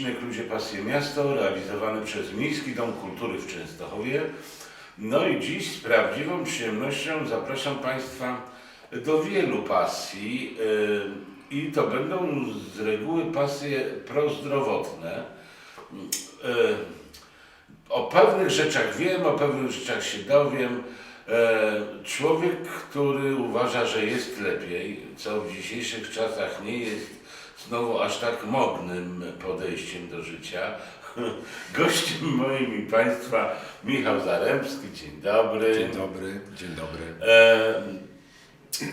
odcinek Ludzie Pasje Miasto, realizowany przez Miejski Dom Kultury w Częstochowie. No i dziś z prawdziwą przyjemnością zapraszam Państwa do wielu pasji yy, i to będą z reguły pasje prozdrowotne. Yy, O pewnych rzeczach wiem, o pewnych rzeczach się dowiem. E, Człowiek, który uważa, że jest lepiej, co w dzisiejszych czasach nie jest znowu aż tak modnym podejściem do życia. Gościem moim i Państwa Michał Zaremski, dzień dobry. Dzień dobry, dzień dobry. E,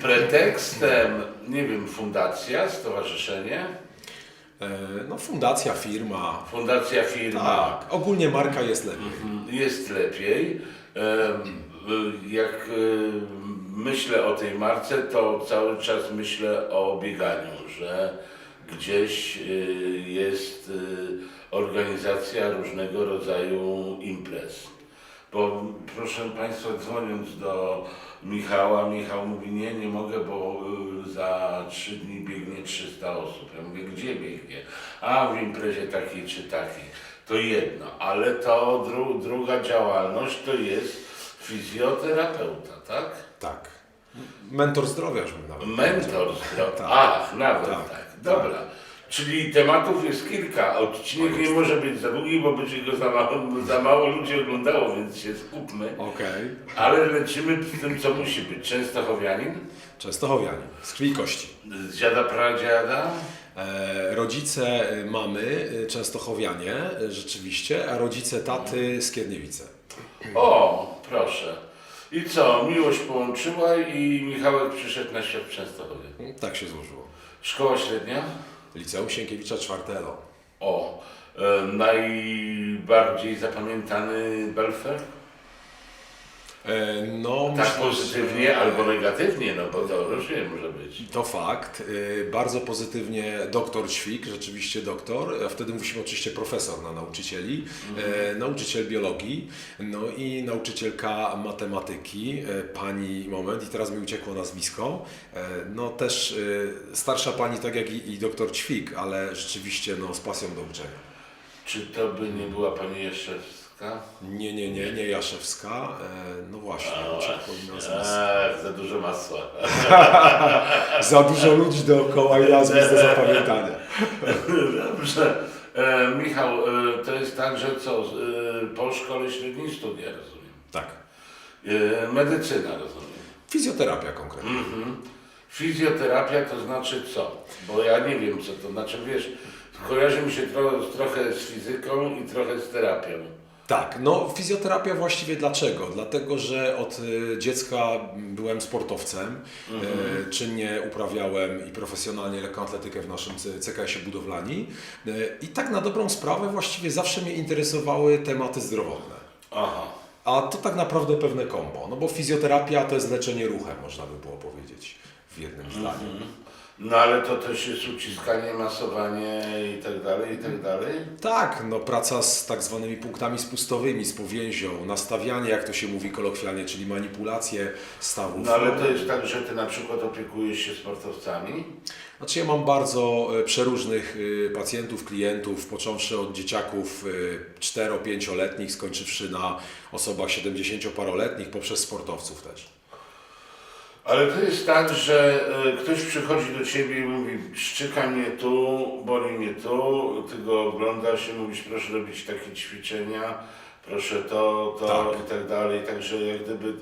pretekstem, nie wiem, fundacja, stowarzyszenie, E, no fundacja, firma. fundacja, firma. Tak, ogólnie marka jest lepiej. jest lepiej. Jak em, myślę o tej marce, to cały czas myślę o bieganiu, że gdzieś y, jest y, organizacja różnego rodzaju imprez. Bo proszę Państwa, dzwoniąc do Michała, Michał mówi, nie, nie mogę, bo y, za trzy dni biegnie 300 osób. Ja mówię, gdzie biegnie? A w imprezie takiej czy takiej. To jedno, ale to dru, druga działalność to jest fizjoterapeuta, tak? Tak. Mentor zdrowia, już bym nawet Mentor zdrowia. Tak. Ach, nawet tak. Tak, Dobra. Czyli tematów jest kilka. Odcinek nie może być za długi, bo będzie go za mało, za mało ludzi oglądało, więc się skupmy. Okej. Ale lecimy z tym, co musi być. Częstochowianin, Częstochowianie, z krwi i kości. z dziada pradziada, E, rodzice e, mamy e, Częstochowianie, e, rzeczywiście, a rodzice taty z Kierniewice. O, proszę. I co? Miłość połączyła i Michałek przyszedł na świat w Częstochowie. Tak się złożyło. Szkoła średnia? Liceum Sienkiewicza czwarte elo. O, e, najbardziej zapamiętany Belfer? E, no, Tak myślę, pozytywnie że- albo negatywnie, no bo to różnie może być. To fakt. Y, Bardzo pozytywnie doktor Ćwik, rzeczywiście doktor, a wtedy musimy oczywiście profesor na nauczycieli, e, nauczyciel biologii, no i nauczycielka matematyki, e, pani moment, i teraz mi uciekło nazwisko, e, no też e, starsza pani tak jak i, i doktor Ćwik, ale rzeczywiście no, z pasją do uczenia. Czy to by nie była pani Jaszewska? Nie, nie, nie, nie Jaszewska, e, no właśnie, nazwisko. Ach, za dużo masła. Za dużo ludzi dookoła i nazwisk do zapamiętania. Dobrze. E, Michał, e, to jest tak, że co, e, po szkole średniej studia rozumiem. Tak. E, medycyna rozumiem. Fizjoterapia konkretnie. Mhm. Fizjoterapia to znaczy co? Bo ja nie wiem co to znaczy, wiesz, kojarzy mi się tro, trochę z fizyką i trochę z terapią. Tak, no fizjoterapia właściwie dlaczego? Dlatego, że od y, dziecka byłem sportowcem, y, czynnie uprawiałem i profesjonalnie lekkoatletykę w naszym CKS-ie budowlani y, i tak na dobrą sprawę właściwie zawsze mnie interesowały tematy zdrowotne. Aha. A to tak naprawdę pewne kombo, no bo fizjoterapia to jest leczenie ruchem, można by było powiedzieć w jednym zdaniu. No ale to też jest uciskanie, masowanie i tak dalej, i tak dalej. Tak, no praca z tak zwanymi punktami spustowymi, z powięzią, nastawianie, jak to się mówi kolokwialnie, czyli manipulacje stawów. No ale to jest tak, że ty na przykład opiekujesz się sportowcami. Znaczy ja mam bardzo e, przeróżnych e, pacjentów, klientów, począwszy od dzieciaków 4-5-letnich, skończywszy na osobach 70-paroletnich, poprzez sportowców też. Ale to jest tak, że e, ktoś przychodzi do ciebie i mówi, szczyka mnie tu, boli mnie tu, ty go oglądasz i mówisz, proszę robić takie ćwiczenia, proszę to, to Tak. i tak dalej. Także jak gdyby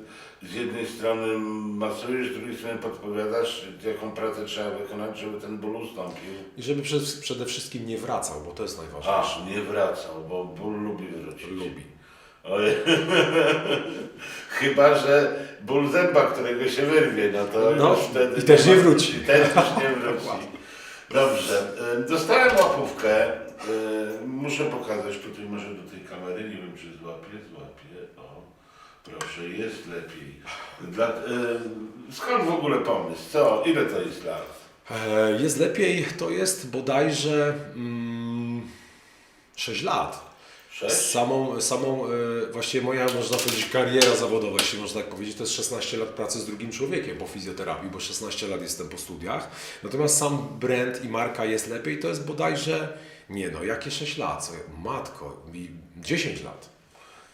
z jednej strony masujesz, z drugiej strony podpowiadasz, jaką pracę trzeba wykonać, żeby ten ból ustąpił. I żeby przed, przede wszystkim nie wracał, bo to jest A, najważniejsze. nie wracał, bo ból lubi wrócić. Lubi. Chyba, że ból zęba, którego się wyrwie, no to No, już wtedy i też nie wróci. I też już nie wróci. Dobrze. y, Dostałem łapówkę. y, Muszę pokazać tutaj może do tej kamery. Nie wiem, czy złapię. Złapię. O, proszę, jest lepiej. Dla, y, skąd w ogóle pomysł? Co? Ile to jest lat? E, Jest lepiej, to jest bodajże mm, 6 lat. Sześć? Samą, samą e, właściwie moja, można powiedzieć, kariera zawodowa, jeśli można tak powiedzieć, to jest 16 lat pracy z drugim człowiekiem po fizjoterapii, bo 16 lat jestem po studiach. Natomiast sam brand i marka jest lepiej, to jest bodajże Nie no, jakie 6 lat? Matko, mi 10 lat.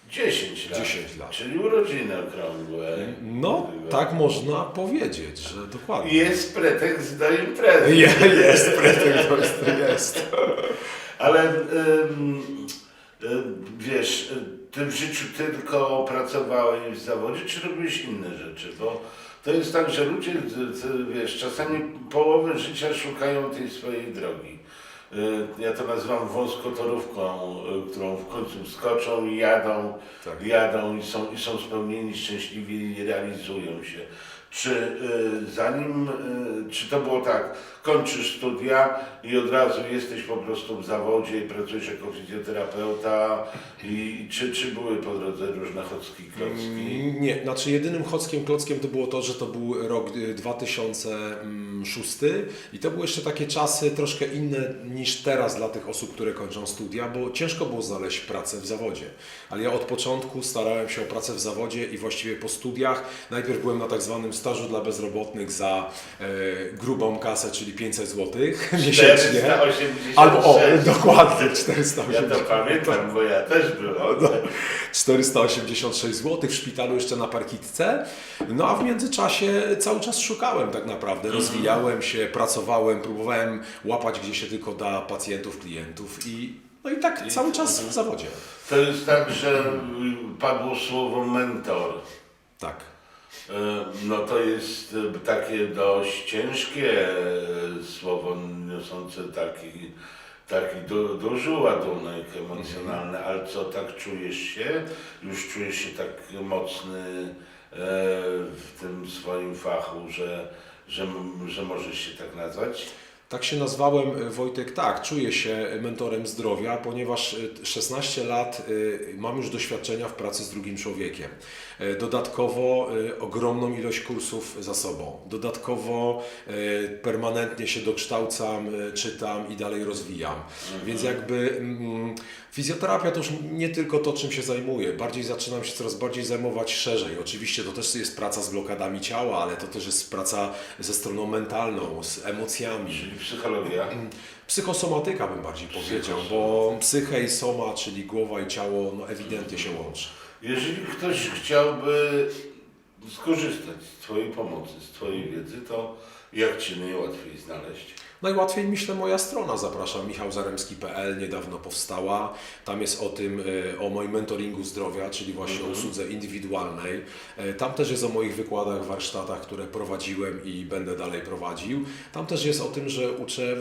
10 lat. 10 lat. Czyli urodziny okrągłe. No, tak można powiedzieć, że dokładnie. Jest pretekst do imprezy. Je, jest, pretekst jest. Ale ym, ym, wiesz, y, ty w życiu tylko pracowałeś w zawodzie, czy robiłeś inne rzeczy? Bo to jest tak, że ludzie, wiesz, czasami połowę życia szukają tej swojej drogi. Y, Ja to nazywam wąskotorówką, którą w końcu skoczą i jadą, Tak. jadą i są, i są spełnieni, szczęśliwi i realizują się. Czy zanim, czy to było tak, kończysz studia i od razu jesteś po prostu w zawodzie i pracujesz jako fizjoterapeuta i czy, czy były po drodze różne chocki, klocki? Nie, znaczy jedynym chockiem klockiem to było to, że to był rok y, 2006 i to były jeszcze takie czasy troszkę inne niż teraz dla tych osób, które kończą studia, bo ciężko było znaleźć pracę w zawodzie. Ale ja od początku starałem się o pracę w zawodzie i właściwie po studiach najpierw byłem na tak zwanym stażu dla bezrobotnych za e, grubą kasę, czyli 500 zł miesięcznie. 486. Albo o, dokładnie Ja 480. to pamiętam, bo ja też byłem. No, 486 zł w szpitalu jeszcze na parkitce. No a w międzyczasie cały czas szukałem tak naprawdę. Rozwijałem się, pracowałem, próbowałem łapać gdzie się tylko da pacjentów, klientów i no i tak cały czas w zawodzie. To jest tak, że y, padło słowo mentor. Tak. E, No to jest e, takie dość ciężkie e, słowo, niosące taki, taki du, duży ładunek emocjonalny, ale co, tak czujesz się? Już czujesz się tak mocny e, w tym swoim fachu, że, że, że możesz się tak nazwać? Tak się nazwałem, Wojtek, tak, czuję się mentorem zdrowia, ponieważ y, 16 lat y, mam już doświadczenia w pracy z drugim człowiekiem. Y, Dodatkowo y, ogromną ilość kursów za sobą. Dodatkowo y, permanentnie się dokształcam, czytam i dalej rozwijam. Więc jakby mm, fizjoterapia to już nie tylko to, czym się zajmuję. Bardziej zaczynam się coraz bardziej zajmować szerzej. Oczywiście to też jest praca z blokadami ciała, ale to też jest praca ze stroną mentalną, z emocjami. Czyli psychologia. Psychosomatyka bym bardziej powiedział, bo psyche i soma, czyli głowa i ciało, no ewidentnie się łączy. Jeżeli ktoś chciałby skorzystać z Twojej pomocy, z Twojej wiedzy, to jak Cię najłatwiej znaleźć? Najłatwiej myślę moja strona, zapraszam michałzaremski.pl, niedawno powstała. Tam jest o tym, e, o moim mentoringu zdrowia, czyli właśnie o usłudze indywidualnej. E, Tam też jest o moich wykładach, warsztatach, które prowadziłem i będę dalej prowadził. Tam też jest o tym, że uczę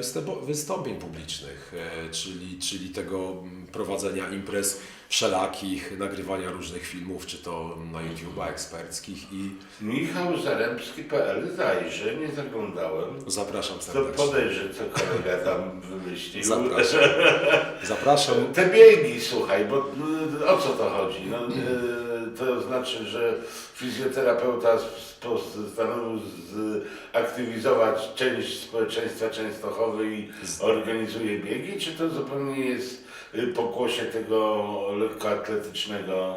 wystąpień publicznych, e, czyli, czyli tego mm, prowadzenia imprez wszelakich, nagrywania różnych filmów, czy to na YouTube'a eksperckich i Michał Zaremski.pl zajrzę, nie zaglądałem. zapraszam To serdecznie. podejrzę, co kolega tam wymyślił. Zapraszam. Zapraszam. Te biegi, słuchaj, bo y, o co to chodzi? No, y, to znaczy, że fizjoterapeuta sp- postanowił zaktywizować część społeczeństwa Częstochowy i organizuje biegi, czy to zupełnie jest pokłosie tego lekkoatletycznego,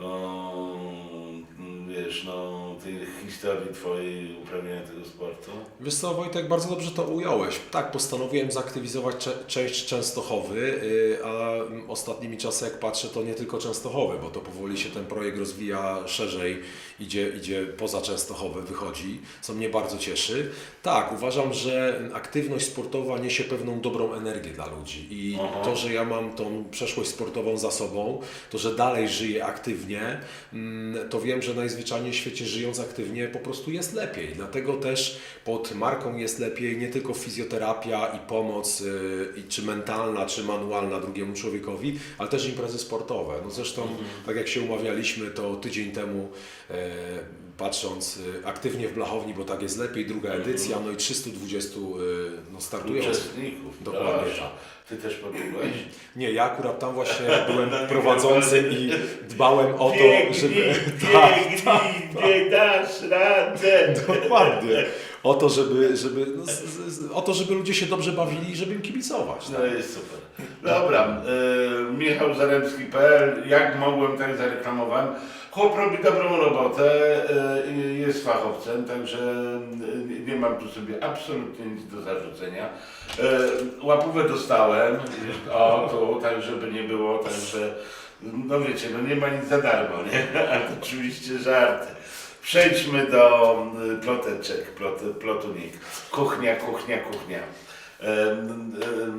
y, wiesz, no, tej historii twojej uprawiania tego sportu? Wiesz co, Wojtek, bardzo dobrze to ująłeś. Tak, postanowiłem zaktywizować część Częstochowy, y, a ostatnimi czasy, jak patrzę, to nie tylko Częstochowy, bo to powoli się ten projekt rozwija szerzej, idzie, idzie poza Częstochowę, wychodzi, co mnie bardzo cieszy. Tak, uważam, że aktywność sportowa niesie pewną dobrą energię dla ludzi i Aha. to, że ja mam tą przeszłość sportową za sobą, to, że dalej żyję aktywnie, mm, to wiem, że najzwyczajniej w świecie żyjąc aktywnie po prostu jest lepiej. Dlatego też pod marką jest lepiej nie tylko fizjoterapia i pomoc, y, czy mentalna, czy manualna drugiemu człowiekowi, ale też imprezy sportowe. No zresztą, tak jak się umawialiśmy, to tydzień temu e, patrząc y, aktywnie w Blachowni, bo tak jest lepiej, druga edycja, no i 320 y, no, startują. Uczestników. Dokładnie tak. Ty też pobiegłeś? Nie, ja akurat tam właśnie byłem prowadzącym i dbałem o to, Biegnij, żeby... biegnij, nie dasz radę. Dokładnie. O to, żeby, żeby, no, z, z, o to, żeby ludzie się dobrze bawili i żeby im kibicować. No Tak? jest super. Dobra, y, Michał Zaremski.pl, jak mogłem, tak zareklamowałem. Chłop robi dobrą robotę, y, jest fachowcem, także y, nie mam tu sobie absolutnie nic do zarzucenia. Y, łapówę dostałem, o tu, tak żeby nie było, także no wiecie, no nie ma nic za darmo, nie? Oczywiście żarty. Przejdźmy do y, ploteczek, plot, plotunik. Kuchnia, kuchnia, kuchnia.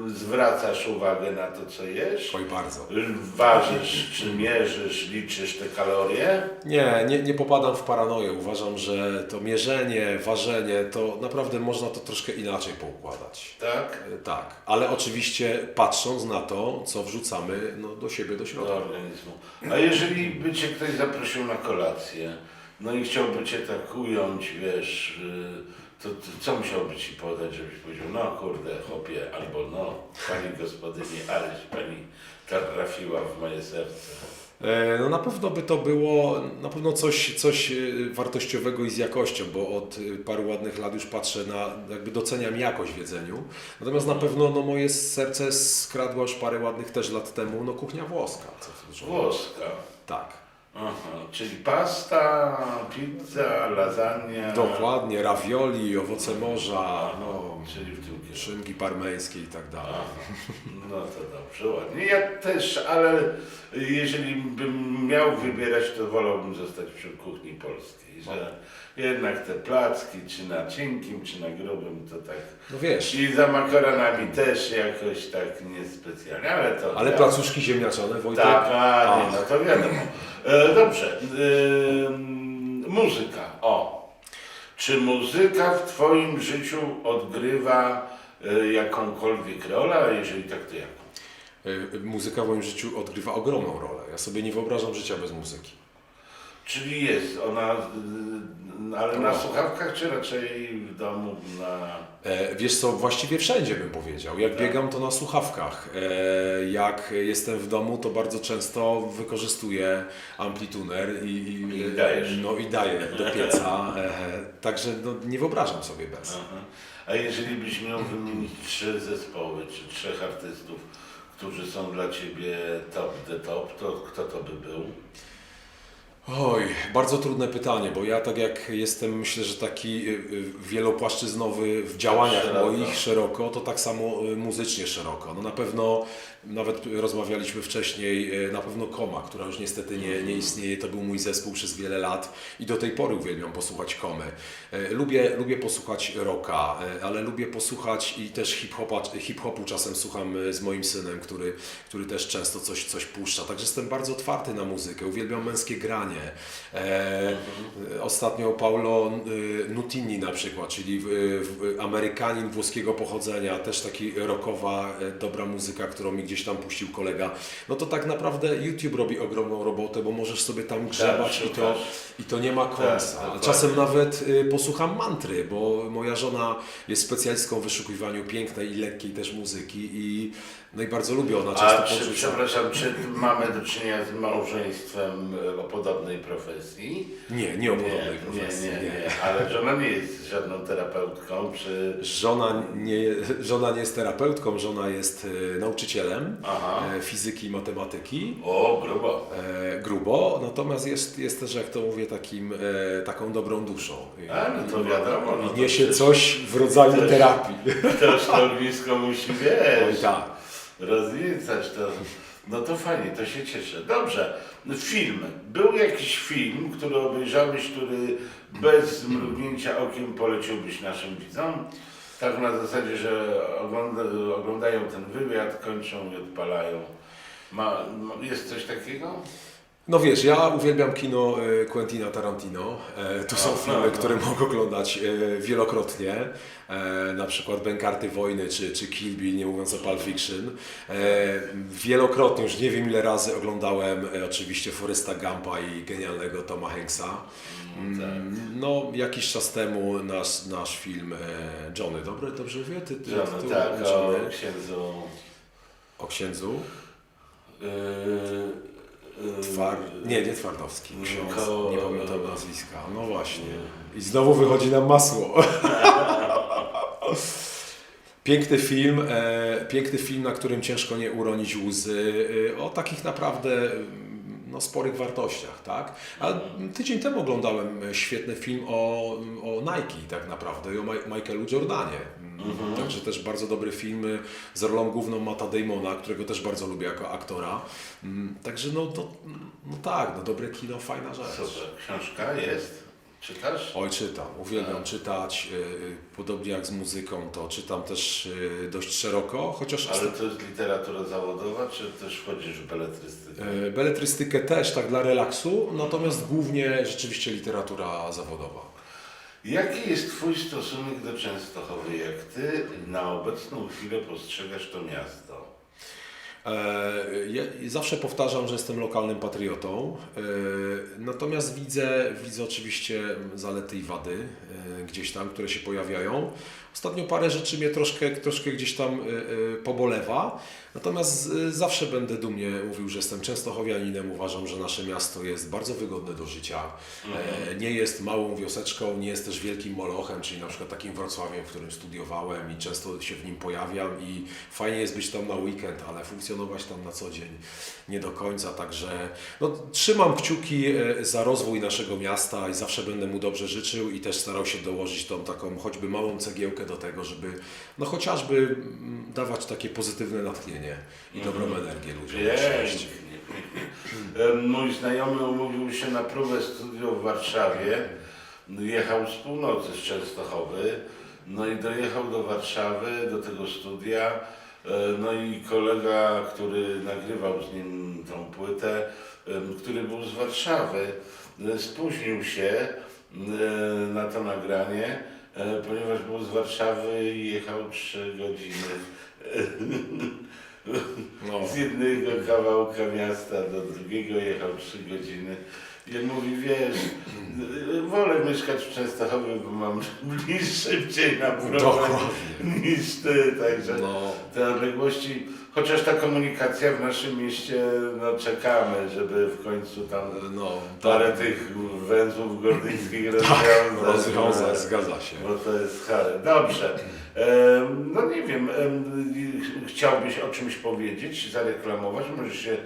Zwracasz uwagę na to, co jesz? Oj, bardzo. Ważysz, czy mierzysz, liczysz te kalorie? Nie, nie, nie popadam w paranoję. Uważam, że to mierzenie, ważenie, to naprawdę można to troszkę inaczej poukładać. Tak? E, Tak, ale oczywiście patrząc na to, co wrzucamy no, do siebie, do Do środka. organizmu. A jeżeli by cię ktoś zaprosił na kolację, no i chciałby cię tak ująć, wiesz, y, to, to co musiałby ci podać, żebyś powiedział, no kurde, chłopie, albo no, pani gospodyni, aleś pani trafiła w moje serce. E, No na pewno by to było na pewno coś, coś e, wartościowego i z jakością, bo od e, paru ładnych lat już patrzę na, jakby doceniam jakość w jedzeniu. Natomiast na pewno no, moje serce skradło już parę ładnych też lat temu, no kuchnia włoska. Co mówić. Włoska. Tak, Aha, czyli pasta, pizza, lasagna. dokładnie, ravioli, owoce morza, no, Czyli w tym kierunku. szynki parmeńskie i tak dalej. Aha, No to dobrze, ładnie. Ja też, ale jeżeli bym miał wybierać, to wolałbym zostać przy kuchni polskiej, że jednak te placki, czy na cienkim, czy na grubym, to tak. No wiesz, I za makaronami też jakoś tak niespecjalnie, ale to. ale ja- placuszki ziemniaczane, Wojtek? Tak, a, nie, no to wiadomo. E, dobrze. Ym, muzyka. O. Czy muzyka w Twoim życiu odgrywa e, jakąkolwiek rolę? A jeżeli tak, to jaką? Y, Muzyka w moim życiu odgrywa ogromną rolę. Ja sobie nie wyobrażam życia bez muzyki. Czyli jest ona, y, ale na słuchawkach, czy raczej w domu na... E, Wiesz co, właściwie wszędzie bym powiedział. Jak Tak. biegam, to na słuchawkach. E, Jak jestem w domu, to bardzo często wykorzystuję amplituner i, i, I dajesz. No, i daję do pieca. E, Także no, nie wyobrażam sobie bez. Aha. A jeżeli byś miał wymienić trzy zespoły, czy trzech artystów, którzy są dla Ciebie top the top, to kto to by był? Oj, bardzo trudne pytanie, bo ja tak jak jestem, myślę, że taki y, y, wielopłaszczyznowy w działaniach Szeroko. moich szeroko, to tak samo y, muzycznie szeroko. No na pewno, nawet rozmawialiśmy wcześniej, na pewno Koma, która już niestety nie, nie istnieje, to był mój zespół przez wiele lat i do tej pory uwielbiam posłuchać Komy. Lubię, lubię posłuchać rocka, ale lubię posłuchać i też hip-hopu czasem słucham z moim synem, który, który też często coś, coś puszcza. Także jestem bardzo otwarty na muzykę, uwielbiam męskie granie. E, Ostatnio Paulo y, Nutini na przykład, czyli w, w, Amerykanin włoskiego pochodzenia, też taki rockowa, e, dobra muzyka, którą mi gdzieś tam puścił kolega. No to tak naprawdę YouTube robi ogromną robotę, bo możesz sobie tam grzebać i to, i to nie ma końca. Czasem nawet y, posłucham mantry, bo moja żona jest specjalistką w wyszukiwaniu pięknej i lekkiej też muzyki i, no i bardzo lubię, ona A często czy, podrzuca. przepraszam, czy mamy do czynienia z małżeństwem e, o podobnej profesji? Nie, nie o podobnej nie, profesji. nie, nie, nie, ale żona nie jest żadną terapeutką, czy... Żona nie, żona nie jest terapeutką, żona jest e, nauczycielem Aha. e, fizyki i matematyki. O, grubo. E, grubo, natomiast jest, jest też, jak to mówię, takim, e, taką dobrą duszą. I, A, no to wiadomo, no to niesie przecież- coś w rodzaju Też- terapii. To środowisko musi, Oj wiesz, tak. rozwiecać to. No to fajnie, to się cieszę. Dobrze, film. Był jakiś film, który obejrzałeś, który bez mrugnięcia okiem poleciłbyś naszym widzom? Tak na zasadzie, że ogląda, oglądają ten wywiad, kończą i odpalają. Ma, jest coś takiego? No wiesz, ja uwielbiam kino e, Quentina Tarantino. E, Tu są filmy, które mogę oglądać e, wielokrotnie. Na przykład Bękarty Wojny czy, czy Kill Bill, nie mówiąc o Pulp Fiction. Wielokrotnie, już nie wiem ile razy oglądałem oczywiście Foresta Gampa i genialnego Toma Hanksa. Mm, No, jakiś czas temu nasz, nasz film Johnny, dobry, dobrze mówię? Ty, ty, no tak, o Johnny? księdzu. o księdzu. Yy, Twar... Nie, nie Twardowski. Ksiądz, Ko- nie pamiętam nazwiska. No właśnie. I znowu wychodzi nam masło. Piękny film, e, piękny film, na którym ciężko nie uronić łzy, e, o takich naprawdę mm, no, sporych wartościach, tak? A tydzień temu oglądałem świetny film o, o Nike tak naprawdę i o Michaelu Jordanie. Mm, Także też bardzo dobry film e, z rolą główną Mata Damona, którego też bardzo lubię jako aktora. Mm, Także no, to, no tak, no dobre kino, fajna rzecz. Super. Książka jest? Czytasz? Oj, czytam, uwielbiam czytać. y, Podobnie jak z muzyką, to czytam też y, dość szeroko, chociaż Ale to jest literatura zawodowa, czy też wchodzisz w beletrystykę? y, beletrystykę też tak dla relaksu, natomiast głównie rzeczywiście literatura zawodowa. Jaki jest Twój stosunek do Częstochowy? Jak Ty na obecną chwilę postrzegasz to miasto? E, Ja zawsze powtarzam, że jestem lokalnym patriotą, e, natomiast widzę, widzę oczywiście zalety i wady e, gdzieś tam, które się pojawiają. Ostatnio parę rzeczy mnie troszkę, troszkę gdzieś tam pobolewa, natomiast zawsze będę dumnie mówił, że jestem częstochowianinem. Uważam, że nasze miasto jest bardzo wygodne do życia. E, Nie jest małą wioseczką, nie jest też wielkim molochem, czyli na przykład takim Wrocławiem, w którym studiowałem i często się w nim pojawiam i fajnie jest być tam na weekend, ale funkcjonować tam na co dzień nie do końca, także no, trzymam kciuki e, za rozwój naszego miasta i zawsze będę mu dobrze życzył i też starał się dołożyć tą taką choćby małą cegiełkę do tego, żeby no chociażby mm, dawać takie pozytywne natchnienie i dobrą energię ludziom. Pięknie. Em, Mój znajomy umówił się na próbę studiów w Warszawie. Jechał z północy, z Częstochowy. No i dojechał do Warszawy, do tego studia. E, No i kolega, który nagrywał z nim tą płytę, który był z Warszawy, e, spóźnił się e, na to nagranie, ponieważ był z Warszawy i jechał 3 godziny. No. Z jednego kawałka miasta do drugiego jechał 3 godziny. On mówi, wiesz, wolę mieszkać w Częstochowie, bo mam szybciej na problem niż ty, także No. te odległości, chociaż ta komunikacja w naszym mieście, no czekamy, żeby w końcu tam No, parę tych węzłów gordyjskich tak, rozwiązać. rozwiązać, zgadza się. Bo to jest chare. Dobrze. No nie wiem, em, ch- chciałbyś o czymś powiedzieć, zareklamować? Może się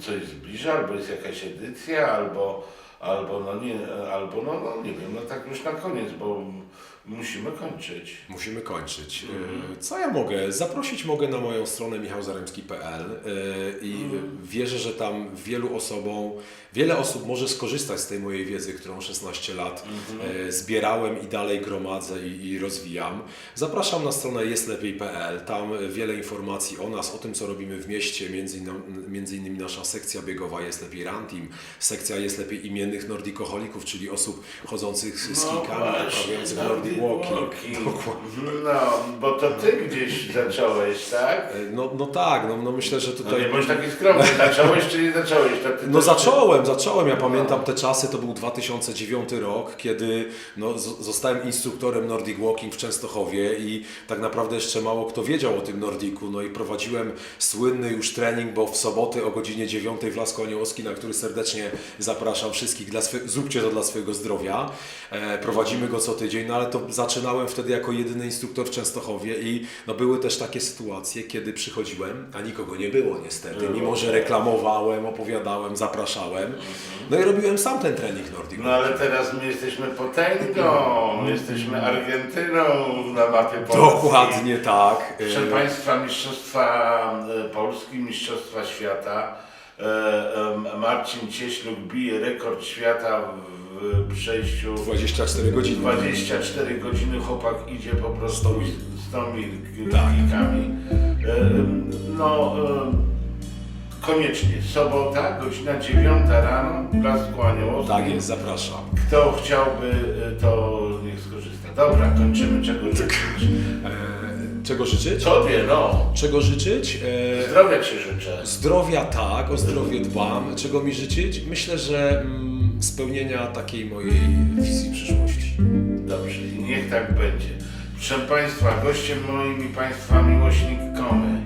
coś zbliża, albo jest jakaś edycja, albo, albo no nie, albo no, no nie wiem, no tak już na koniec, bo musimy kończyć. Musimy kończyć. Mhm. Co ja mogę? Zaprosić mogę na moją stronę michałzaremski.pl e, i Mhm. wierzę, że tam wielu osobom, wiele osób może skorzystać z tej mojej wiedzy, którą 16 lat Mhm. e, zbierałem i dalej gromadzę i, i rozwijam. Zapraszam na stronę jestlepiej.pl. Tam wiele informacji o nas, o tym, co robimy w mieście, między, inno- między innymi nasza sekcja biegowa Jest Lepiej Run Team, sekcja Jest Lepiej imiennych nordikoholików, czyli osób chodzących z, z kijkami, uprawiających Nordic Walking. No, bo to ty gdzieś zacząłeś, tak? E, No, no tak, no, no myślę, że No tutaj. nie bądź taki skromny, zacząłeś czy nie zacząłeś? To ty No też- zacząłem, zacząłem. Ja pamiętam te czasy, to był 2009 rok, kiedy no, z- zostałem instruktorem Nordic Walking w Częstochowie i tak naprawdę jeszcze mało kto wiedział o tym Nordiku. No i prowadziłem słynny już trening, bo w soboty o godzinie 9 w Lasku Aniołowski, na który serdecznie zapraszam wszystkich, dla swe, zróbcie to dla swojego zdrowia. E, prowadzimy go co tydzień, no ale to zaczynałem wtedy jako jedyny instruktor w Częstochowie i no, były też takie sytuacje, kiedy przychodziłem, a nikogo nie było niestety, mimo że reklamowałem, opowiadałem, zapraszałem. No i robiłem sam ten trening Nordic. No ale teraz my jesteśmy potęgą, jesteśmy Argentyną na mapie Polski. Dokładnie tak. Proszę E, Państwa, Mistrzostwa e, Polski, Mistrzostwa Świata. E, Marcin Cieśluk bije rekord świata w przejściu 24 godziny. 24 godziny. Chłopak idzie po prostu 100 mil. 100 mil Tak. klikami. No, em, koniecznie. Sobota, godzina 9 rano, w Blasku Aniołowskim. Tak jest, zapraszam. Kto chciałby, e, to niech skorzysta. Dobra, kończymy. Czego życzyć? Czego życzyć? Tobie, no. Czego życzyć? E, Zdrowia Ci życzę. Zdrowia tak, o zdrowie dbam. Czego mi życzyć? Myślę, że mm, spełnienia takiej mojej wizji przyszłości. Dobrze, i niech tak będzie. Proszę Państwa, gościem moim i Państwa miłośnik komy,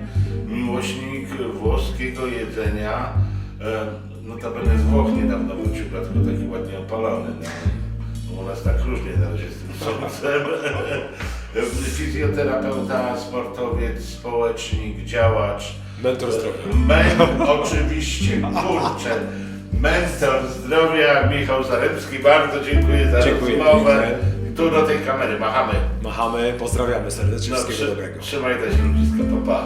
miłośnik włoskiego jedzenia, E, Notabene z Włoch niedawno wrócił, dlatego taki ładnie opalony. No, u nas tak różnie na razie z tym słońcem. Fizjoterapeuta, sportowiec, społecznik, działacz. Mentor zdrowia. Men, oczywiście, kurczę. Mentor zdrowia Michał Zaremski. Bardzo dziękuję za Dziękuję, rozmowę. Tu do tej kamery machamy. Machamy, pozdrawiamy serdecznie, No, wszystkiego dobrego. Trzymaj też ludziska, pa pa.